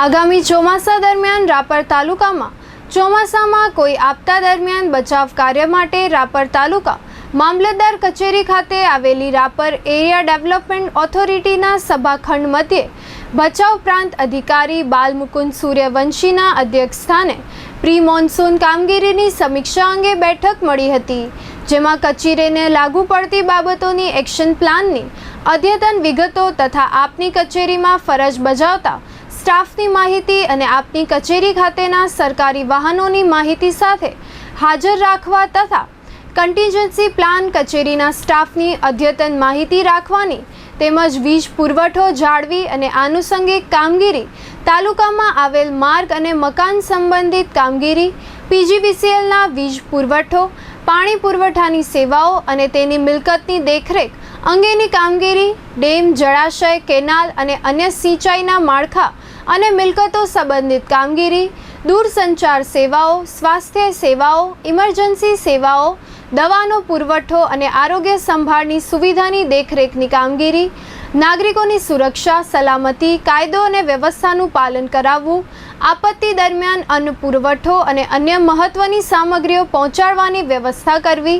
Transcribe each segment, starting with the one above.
આગામી ચોમાસા દરમિયાન રાપર તાલુકામાં ચોમાસામાં કોઈ આપતા દરમિયાન બચાવ કાર્ય માટે રાપર તાલુકા મામલતદાર કચેરી ખાતે આવેલી રાપર એરિયા ડેવલપમેન્ટ ઓથોરિટીના સભાખંડ મધ્યે બચાવ પ્રાંત અધિકારી બાલમુકુંદ સૂર્યવંશીના અધ્યક્ષસ્થાને પ્રી મોન્સૂન કામગીરીની સમીક્ષા અંગે બેઠક મળી હતી, જેમાં કચેરીને લાગુ પડતી બાબતોની એક્શન પ્લાનની અદ્યતન વિગતો તથા આપની કચેરીમાં ફરજ બજાવતા સ્ટાફની માહિતી અને આપની કચેરી ખાતેના સરકારી વાહનોની માહિતી સાથે હાજર રાખવા તથા કન્ટીજન્સી પ્લાન કચેરીના સ્ટાફની અદ્યતન માહિતી રાખવાની તેમજ વીજ પુરવઠો જાળવી અને આનુષંગિક કામગીરી, તાલુકામાં આવેલ માર્ગ અને મકાન સંબંધિત કામગીરી પીજીવીસીએલના વીજ પુરવઠો, પાણી પુરવઠાની સેવાઓ અને તેની મિલકતની દેખરેખ અંગેની કામગીરી, ડેમ, જળાશય, કેનાલ અને અન્ય સિંચાઈના માળખા અને મિલકતો સંબંધિત કામગીરી, દૂરસંચાર સેવાઓ, સ્વાસ્થ્ય સેવાઓ, ઇમરજન્સી સેવાઓ, દવાનો પુરવઠો અને આરોગ્ય સંભાળની સુવિધાની દેખરેખની કામગીરી, નાગરિકોની સુરક્ષા, સલામતી, કાયદો અને વ્યવસ્થાનું પાલન કરાવવું, આપત્તિ દરમિયાન અન્ન પુરવઠો અને અન્ય મહત્ત્વની સામગ્રીઓ પહોંચાડવાની વ્યવસ્થા કરવી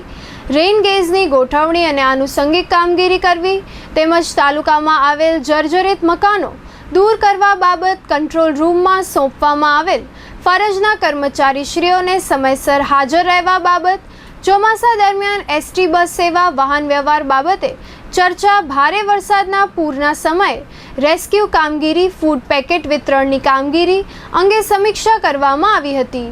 રેઇન ગેજની ગોઠવણી અને આનુષંગિક કામગીરી કરવી, તેમજ તાલુકામાં આવેલ જર્જરિત મકાનો દૂર કરવા બાબત કંટ્રોલ રૂમમાં સોંપવામાં આવેલ. ફરજના કર્મચારીશ્રીઓને સમયસર હાજર રહેવા બાબત, ચોમાસા દરમિયાન એસટી બસ સેવા, વાહન વ્યવહાર બાબતે ચર્ચા, ભારે વરસાદના પૂરના સમયે રેસ્ક્યુ કામગીરી, ફૂડ પેકેટ વિતરણની કામગીરી અંગે સમીક્ષા કરવામાં આવી હતી.